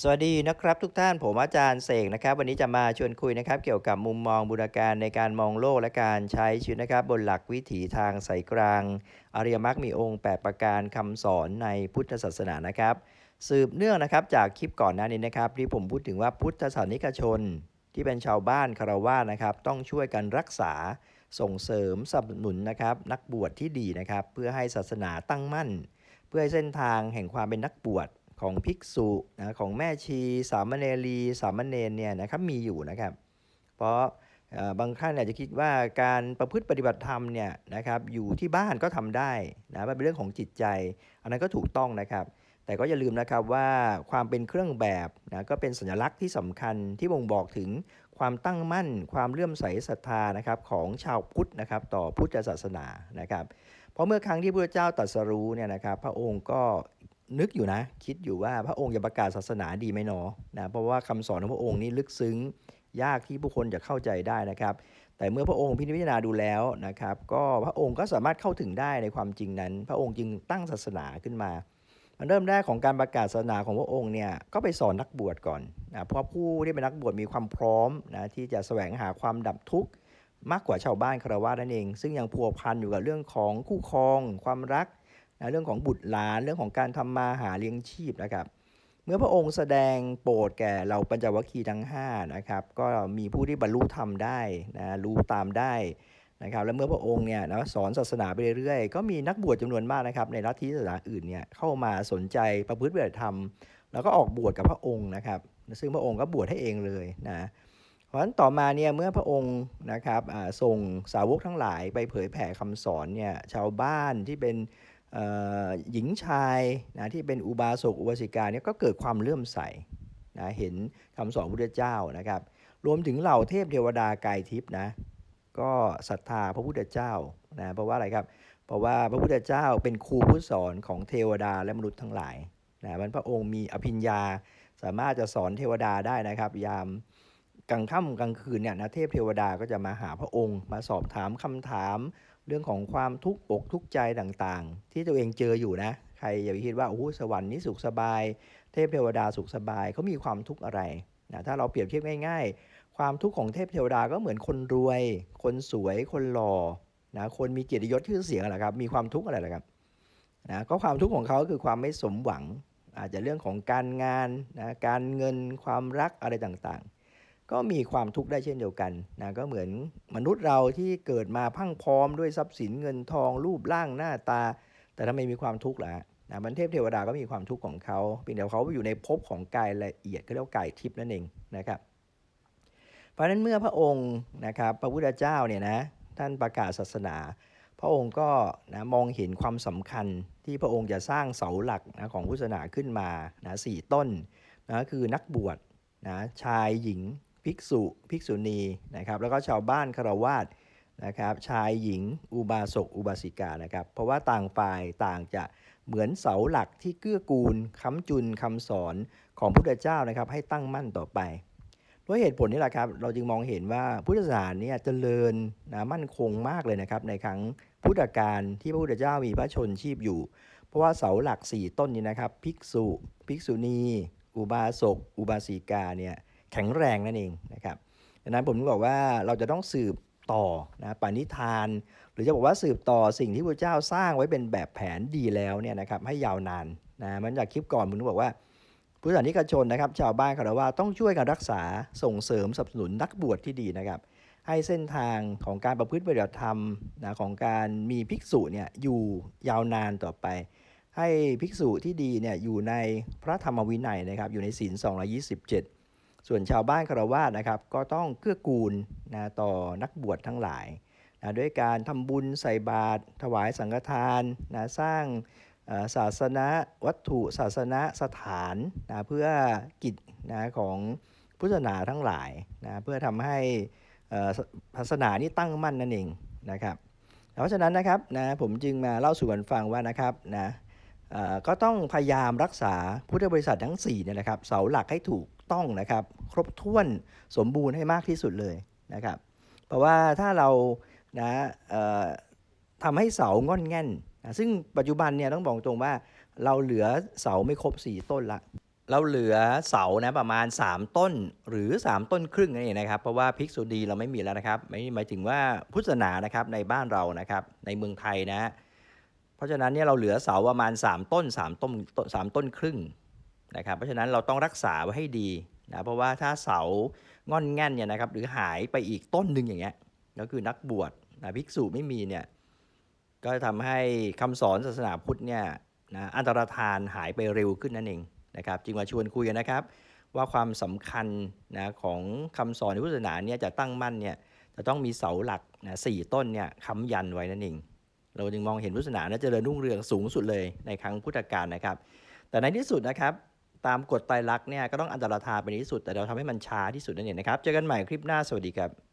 สวัสดีนะครับทุกท่านผมอาจารย์เสกนะครับ วันนี้จะมาชวนคุยนะครับ เกี่ยวกับมุมมองบูรการในการมองโลกและการใช้ชีวิตนะครับ บนหลักวิถีทางสายกลาง อริยมรรคมีองค์ 8 ประการคำสอนในพุทธศาสนานะครับ สืบเนื่องนะครับจากคลิปก่อนหน้านี้นะครับ ที่ผมพูดถึงว่าพุทธศาสนิกชน ที่เป็นชาวบ้านคารวะนะครับ ต้องช่วยกันรักษาส่งเสริมสนับสนุนนะครับ นักบวชที่ดีนะครับ เพื่อให้ศาสนาตั้งมั่น เพื่อให้เส้นทางแห่งความเป็นนักบวช ของภิกษุนะของแม่ชีสามเณรีสามเณรเนี่ยนะครับมีอยู่นะครับ เพราะบางท่านอาจจะคิดว่าการประพฤติปฏิบัติธรรมเนี่ยนะครับอยู่ที่บ้านก็ทำได้นะเป็นเรื่องของจิตใจ อันนั้นก็ถูกต้องนะครับ แต่ก็อย่าลืมนะครับว่าความเป็นเครื่องแบบนะก็เป็นสัญลักษณ์ที่สำคัญที่บ่งบอกถึงความตั้งมั่น ความเลื่อมใสศรัทธานะครับของชาวพุทธนะครับต่อพุทธศาสนานะครับ เพราะเมื่อครั้งที่พระเจ้าตรัสรู้เนี่ยนะครับพระองค์ก็ นึกอยู่นะ คิดอยู่ว่าพระองค์จะประกาศศาสนาดีไหมเนาะนะเพราะว่าคำสอนของพระองค์นี่ลึกซึ้งยากที่ผู้คนจะเข้าใจได้นะครับ แต่เมื่อพระองค์พิจารณาดูแล้วนะครับ ก็พระองค์ก็สามารถเข้าถึงได้ในความจริงนั้น พระองค์จึงตั้งศาสนาขึ้นมามันเริ่มแรกของการประกาศศาสนาของพระองค์เนี่ยก็ไปสอนนักบวชก่อนนะเพราะผู้ที่เป็นนักบวชมีความพร้อมนะที่จะแสวงหาความดับทุกข์มากกว่าชาวบ้านคารวะนั่นเอง ซึ่งยังพัวพันอยู่กับเรื่องของคู่ครอง ความรัก นะเรื่องของบุตรหลานเรื่องของการทำมาหาเลี้ยงชีพนะครับเมื่อพระองค์แสดงโปรดแก่เราปัญจวัคคีย์ทั้ง5นะครับก็มีผู้ที่บรรลุธรรมได้นะรู้ตามได้นะครับและเมื่อพระองค์เนี่ยนะสอนศาสนาไปเรื่อยๆ ก็มีนักบวชจำนวนมากนะครับในลัทธิศาสนาอื่นเนี่ยเข้ามาสนใจประพฤติปฏิบัติธรรม แล้วก็ออกบวชกับพระองค์นะครับ ซึ่งพระองค์ก็บวชให้เองเลยนะเพราะฉะนั้นต่อมาเนี่ยเมื่อพระองค์นะครับส่งสาวกทั้งหลายไปเผยแผ่คำสอนเนี่ยชาวบ้านที่เป็น หญิงชายนะที่เป็นอุบาสกอุบาสิกาเนี่ยก็เกิดความเลื่อมใสนะเห็นคำสอนพระพุทธเจ้านะครับ รวมถึงเหล่าเทพเทวดากายทิพย์นะก็ศรัทธาพระพุทธเจ้านะเพราะว่าอะไรครับ เพราะว่าพระพุทธเจ้าเป็นครูผู้สอนของเทวดาและมนุษย์ทั้งหลายนะมันพระองค์มีอภิญญาสามารถจะสอนเทวดาได้นะครับ ยาม กลางค่ำกลางคืนเนี่ยนะเทพเทวดาก็จะมาหาพระองค์ มาสอบถามคำถาม เรื่องของความทุกข์อกทุกข์ใจต่างๆ ที่ตัวเองเจออยู่นะ ใครอย่าไปคิดว่าโอ้สวรรค์นี่สุขสบาย เทพเทวดาสุขสบายเขามีความทุกข์อะไรนะถ้าเราเปรียบเทียบง่ายๆ ความทุกข์ของเทพเทวดาก็เหมือนคนรวย คนสวยคนหล่อนะคนมีเกียรติยศชื่อเสียงอะไรครับมีความทุกข์อะไรล่ะครับนะก็ความทุกข์ของเขาคือความไม่สมหวังอาจจะเรื่องของการงานนะการเงินความรักอะไรต่างๆ ก็มีความทุกข์ได้เช่นเดียวกันนะก็เหมือนมนุษย์เราที่เกิดมาพังพร้อมด้วยทรัพย์สินเงินทองรูปร่างหน้าตา แต่ทำไมมีความทุกข์ล่ะนะมันเทพเทวดาก็มีความทุกข์ของเขาเพียงแต่เขาอยู่ในภพของกายละเอียดก็เรียกว่ากายทิพย์นั่นเองนะครับ เพราะฉะนั้นเมื่อพระองค์นะครับพระพุทธเจ้าเนี่ยนะท่านประกาศศาสนา พระองค์ก็นะมองเห็นความสำคัญที่พระองค์จะสร้างเสาหลักนะของพุทธศาสนาขึ้นมานะสี่ต้นนะคือนักบวชนะชายหญิง ภิกษุภิกษุณีนะครับแล้วก็ชาวบ้านคารวาสนะครับชายหญิงอุบาสกอุบาสิกานะครับเพราะว่าต่างฝ่ายต่างจะเหมือนเสาหลักที่เกื้อกูลค้ำจุนคำสอนของพระพุทธเจ้านะครับให้ตั้งมั่นต่อไปด้วยเหตุผลนี้แหละครับเราจึงมองเห็นว่าพุทธศาสนาเนี่ยเจริญนะมั่นคงมากเลยนะครับในครั้งพุทธกาลที่พระพุทธเจ้ามีพระชนชีพอยู่ เพราะว่าเสาหลัก 4 ต้นนี้นะครับ ภิกษุ ภิกษุณี อุบาสกอุบาสิกาเนี่ย แข็งแรงนั่นเองนะครับดังนั้นผมบอกว่าเราจะต้องสืบต่อนะปณิธาน หรือจะบอกว่าสืบต่อสิ่งที่พระเจ้าสร้างไว้เป็นแบบแผนดีแล้วเนี่ยนะครับให้ยาวนานนะมันจากคลิปก่อนผมบอกว่าพุทธศานิกชนนะครับ ชาวบ้านคารวะต้องช่วยกันรักษาส่งเสริมสนับสนุนนักบวชที่ดีนะครับ ให้เส้นทางของการประพฤติปฏิบัติธรรมนะของการมีภิกษุเนี่ยอยู่ยาวนานต่อไป ให้ภิกษุที่ดีเนี่ยอยู่ในพระธรรมวินัยนะครับอยู่ในศีล227 ส่วนชาวบ้านคารวะนะครับ ก็ต้องเกื้อกูลนะต่อนักบวชทั้งหลายนะด้วยการทำบุญใส่บาตรถวายสังฆทานนะสร้างศาสนวัตถุศาสนาสถานนะเพื่อกิจนะของพุทธศาสนาทั้งหลายนะเพื่อทำให้ศาสนานี่ตั้งมั่นนั่นเองนะครับเพราะฉะนั้นนะครับนะผมจึงมาเล่าสู่กันฟังว่านะครับนะ ก็ต้องพยายามรักษาพุทธบริษัททั้ง4เนี่ยนะครับเสาหลักให้ถูกต้องนะครับ ครบถ้วนสมบูรณ์ให้มากที่สุดเลยนะครับ เพราะว่าถ้าเรานะทำให้เสางอนแง่นนะซึ่งปัจจุบันเนี่ยต้องบอกตรงว่าเราเหลือเสาไม่ครบ 4 ต้นละเราเหลือเสานะประมาณ 3 ต้นหรือ 3 ต้นครึ่งนั่นเองนะครับ เพราะว่าภิกษุณีเราไม่มีแล้วนะครับไม่หมายถึงว่าพุทธศาสนานะครับในบ้านเรานะครับในเมืองไทยนะ เพราะฉะนั้นเนี่ยเราเหลือเสาประมาณ 3 ต้น 3 ต้นสามต้นครึ่งนะครับเพราะฉะนั้นเราต้องรักษาไว้ให้ดีนะเพราะว่าถ้าเสางอนแง่นเนี่ยนะครับหรือหายไปอีกต้นหนึ่งอย่างเงี้ยก็คือนักบวชนะภิกษุไม่มีเนี่ยก็ทำให้คำสอนศาสนาพุทธเนี่ยนะอันตรธานหายไปเร็วขึ้นนั่นเองนะครับจึงมาชวนคุยกันนะครับ ว่าความสำคัญนะของคำสอนในพุทธศาสนาเนี่ยจะตั้งมั่นเนี่ยจะต้องมีเสาหลักนะสี่ต้นเนี่ยค้ำยันไว้นั่นเอง เราจึงมองเห็นพุทธศาสนานะเจริญรุ่งเรืองสูงสุดเลยในครั้งพุทธกาลนะครับ แต่ในที่สุดนะครับ ตามกฎไตรลักษณ์เนี่ยก็ต้องอันตรธานไปในที่สุด แต่เราทำให้มันช้าที่สุดนั่นเองนะครับ เจอกันใหม่คลิปหน้า สวัสดีครับ